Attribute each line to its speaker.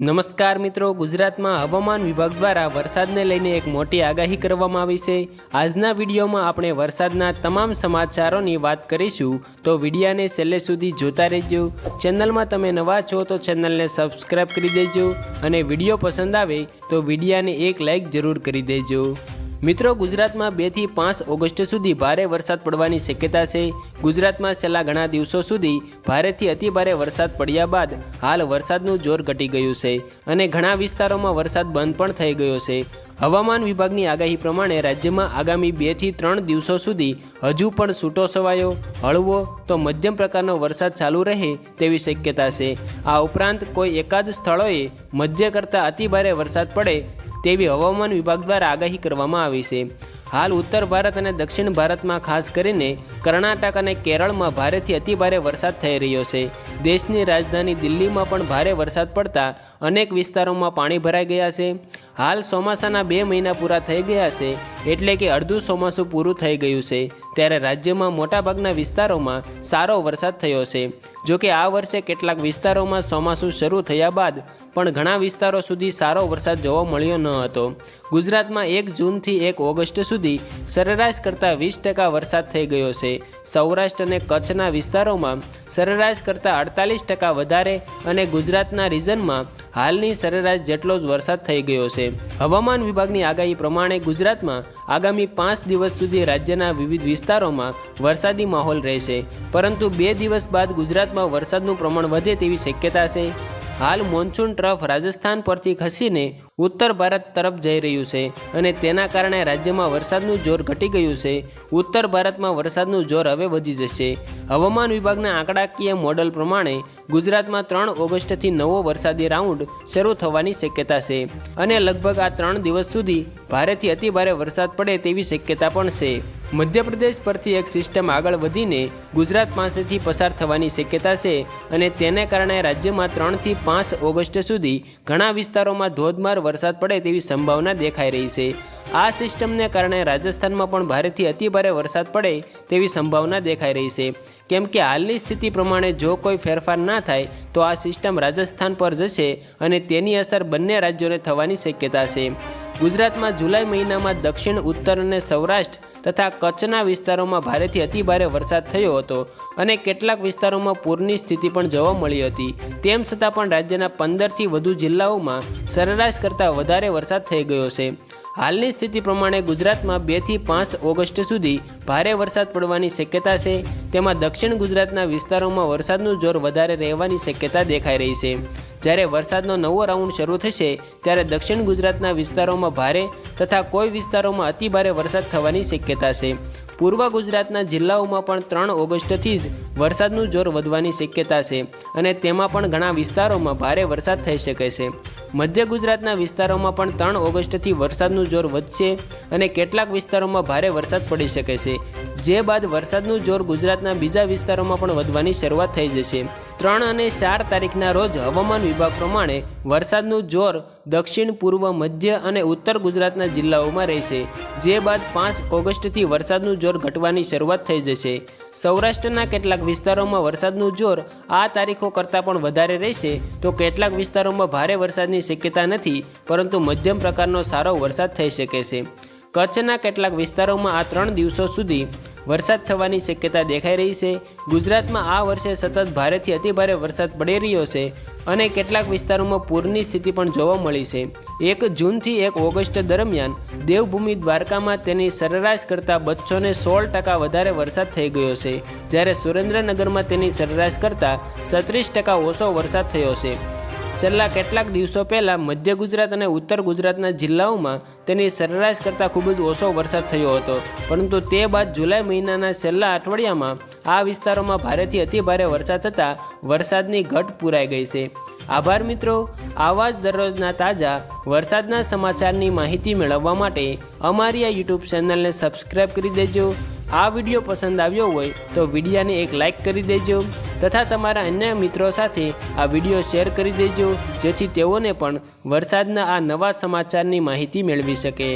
Speaker 1: નમસ્કાર મિત્રો, ગુજરાતમાં હવામાન વિભાગ દ્વારા વરસાદને લઈને એક મોટી આગાહી કરવામાં આવી છે. આજના વિડીયોમાં આપણે વરસાદના તમામ સમાચારોની વાત કરીશું. તો વિડીયાને છેલ્લે સુધી જોતા રહેજો. ચેનલમાં તમે નવા છો તો ચેનલને સબસ્ક્રાઈબ કરી દેજો અને વીડિયો પસંદ આવે તો વિડીયાને એક લાઇક જરૂર કરી દેજો. મિત્રો, ગુજરાતમાં બેથી પાંચ ઓગસ્ટ સુધી ભારે વરસાદ પડવાની શક્યતા છે. ગુજરાતમાં છેલ્લા ઘણા દિવસો સુધી ભારેથી અતિભારે વરસાદ પડ્યા બાદ હાલ વરસાદનું જોર ઘટી ગયું છે અને ઘણા વિસ્તારોમાં વરસાદ બંધ પણ થઈ ગયો છે. હવામાન વિભાગની આગાહી પ્રમાણે રાજ્યમાં આગામી બેથી ત્રણ દિવસો સુધી હજુ પણ છૂટો છવાયો. હળવો તો મધ્યમ પ્રકારનો વરસાદ ચાલુ રહે તેવી શક્યતા છે. આ ઉપરાંત કોઈ એકાદ સ્થળોએ મધ્ય કરતાં અતિભારે વરસાદ પડે તેવી હવામાન વિભાગ દ્વારા આગાહી કરવામાં આવી છે. હાલ ઉત્તર ભારત અને દક્ષિણ ભારતમાં ખાસ કરીને કર્ણાટક અને કેરળમાં ભારેથી અતિભારે વરસાદ થઈ રહ્યો છે. દેશની રાજધાની દિલ્હીમાં પણ ભારે વરસાદ પડતા અનેક વિસ્તારોમાં પાણી ભરાઈ ગયા છે. હાલ ચોમાસાના બે મહિના પૂરા થઈ ગયા છે, એટલે કે અડધું ચોમાસું પૂરું થઈ ગયું છે. ત્યારે રાજ્યમાં મોટાભાગના વિસ્તારોમાં સારો વરસાદ થયો છે. જોકે આ વર્ષે કેટલાક વિસ્તારોમાં ચોમાસું શરૂ થયા બાદ પણ ઘણા વિસ્તારો સુધી સારો વરસાદ જોવા મળ્યો ન હતો. ગુજરાતમાં એક જૂનથી એક ઓગસ્ટ સુધી સરેરાશ કરતાં વીસ ટકા વરસાદ થઈ ગયો છે. સૌરાષ્ટ્ર અને કચ્છના વિસ્તારોમાં સરેરાશ કરતાં અડતાલીસ ટકા વધારે અને ગુજરાતના રીજનમાં હાલની સરેરાશ જેટલો જ વરસાદ થઈ ગયો છે. હવામાન વિભાગની આગાહી પ્રમાણે ગુજરાતમાં આગામી પાંચ દિવસ સુધી રાજ્યના વિવિધ વિસ્તારોમાં વરસાદી માહોલ રહેશે. પરંતુ બે દિવસ બાદ ગુજરાતમાં વરસાદનું પ્રમાણ વધે તેવી શક્યતા છે. હાલ મોન્સૂન ટ્રફ રાજસ્થાન પરથી ખસીને ઉત્તર ભારત તરફ જઈ રહ્યું છે અને તેના કારણે રાજ્યમાં વરસાદનું જોર ઘટી ગયું છે. ઉત્તર ભારતમાં વરસાદનું જોર હવે વધી જશે. હવામાન વિભાગના આંકડાકીય મોડલ પ્રમાણે ગુજરાતમાં ત્રણ ઓગસ્ટથી નવો વરસાદી રાઉન્ડ શરૂ થવાની શક્યતા છે અને લગભગ આ ત્રણ દિવસ સુધી ભારેથી અતિભારે વરસાદ પડે તેવી શક્યતા પણ છે. મધ્યપ્રદેશ પરથી એક સિસ્ટમ આગળ વધીને ગુજરાત પાસેથી પસાર થવાની શક્યતા છે અને તેને કારણે રાજ્યમાં ત્રણથી પાંચ ઓગસ્ટ સુધી ઘણા વિસ્તારોમાં ધોધમાર વરસાદ પડે તેવી સંભાવના દેખાઈ રહી છે. આ સિસ્ટમને કારણે રાજસ્થાનમાં પણ ભારેથી અતિભારે વરસાદ પડે તેવી સંભાવના દેખાઈ રહી છે. કેમ કે હાલની સ્થિતિ પ્રમાણે જો કોઈ ફેરફાર ના થાય, તો આ સિસ્ટમ રાજસ્થાન પર જશે અને તેની અસર બંને રાજ્યોને થવાની શક્યતા છે. ગુજરાતમાં જુલાઈ મહિનામાં દક્ષિણ, ઉત્તર અને સૌરાષ્ટ્ર તથા કચ્છના વિસ્તારોમાં ભારેથી અતિભારે વરસાદ થયો હતો અને કેટલાક વિસ્તારોમાં પૂરની સ્થિતિ પણ જોવા મળી હતી. તેમ છતાં પણ રાજ્યના પંદરથી વધુ જિલ્લાઓમાં સરેરાશ કરતાં વધારે વરસાદ થઈ ગયો છે. હાલની સ્થિતિ પ્રમાણે ગુજરાતમાં બેથી પાંચ ઓગસ્ટ સુધી ભારે વરસાદ પડવાની શક્યતા છે. તેમાં દક્ષિણ ગુજરાતના વિસ્તારોમાં વરસાદનું જોર વધારે રહેવાની શક્યતા દેખાઈ રહી છે. જ્યારે વરસાદનો નવો રાઉન્ડ શરૂ થશે, ત્યારે દક્ષિણ ગુજરાતના વિસ્તારોમાં ભારે તથા કોઈ વિસ્તારોમાં અતિભારે વરસાદ થવાની શક્યતા છે. પૂર્વ ગુજરાતના જિલ્લાઓમાં પણ ત્રણ ઓગસ્ટથી જ વરસાદનું જોર વધવાની શક્યતા છે અને તેમાં પણ ઘણા વિસ્તારોમાં ભારે વરસાદ થઈ શકે છે. મધ્ય ગુજરાતના વિસ્તારોમાં પણ ત્રણ ઓગસ્ટથી વરસાદનું જોર વધશે અને કેટલાક વિસ્તારોમાં ભારે વરસાદ પડી શકે છે. જે બાદ વરસાદનું જોર ગુજરાતના બીજા વિસ્તારોમાં પણ વધવાની શરૂઆત થઈ જશે. ત્રણ અને ચાર તારીખના રોજ હવામાન વિભાગ પ્રમાણે વરસાદનું જોર દક્ષિણ, પૂર્વ, મધ્ય અને ઉત્તર ગુજરાતના જિલ્લાઓમાં રહેશે. જે બાદ પાંચ ઓગસ્ટથી વરસાદનું જોર ઘટવાની શરૂઆત થઈ જશે. સૌરાષ્ટ્રના કેટલાક વિસ્તારોમાં વરસાદનું જોર આ તારીખો કરતાં પણ વધારે રહેશે. તો કેટલાક વિસ્તારોમાં ભારે વરસાદની શક્યતા નથી, પરંતુ મધ્યમ પ્રકારનો સારો વરસાદ થઈ શકે છે. કચ્છના કેટલાક વિસ્તારોમાં આ ત્રણ દિવસો સુધી વરસાદ થવાની શક્યતા દેખાઈ રહી છે. ગુજરાતમાં આ વર્ષે સતત ભારેથી અતિભારે વરસાદ પડી રહ્યો છે અને કેટલાક વિસ્તારોમાં પૂરની સ્થિતિ પણ જોવા મળી છે. એક જૂનથી એક ઓગસ્ટ દરમિયાન દેવભૂમિ દ્વારકામાં તેની સરેરાશ કરતાં બસો ને સોળ ટકા વધારે વરસાદ થઈ ગયો છે, જ્યારે સુરેન્દ્રનગરમાં તેની સરેરાશ કરતાં સત્રીસ ટકા ઓછો વરસાદ થયો છે. છેલ્લા કેટલાક દિવસો પહેલાં મધ્ય ગુજરાત અને ઉત્તર ગુજરાતના જિલ્લાઓમાં તેની સરેરાશ કરતાં ખૂબ જ ઓછો વરસાદ થયો હતો. પરંતુ તે બાદ જુલાઈ મહિનાના છેલ્લા અઠવાડિયામાં આ વિસ્તારોમાં ભારેથી અતિભારે વરસાદ થતાં વરસાદની ઘટ પૂરાઈ ગઈ છે. આભાર મિત્રો, આવા જ દરરોજના તાજા વરસાદના સમાચારની માહિતી મેળવવા માટે અમારી આ યુટ્યુબ ચેનલને સબસ્ક્રાઈબ કરી દેજો. આ વીડિયો પસંદ આવ્યો હોય તો વિડીયાને એક લાઇક કરી દેજો. તથા તમારા અન્ય મિત્રો સાથે આ વીડિયો શેર કરી દેજો, જેથી તેઓને પણ વરસાદના આ નવા સમાચારની માહિતી મેળવી શકે.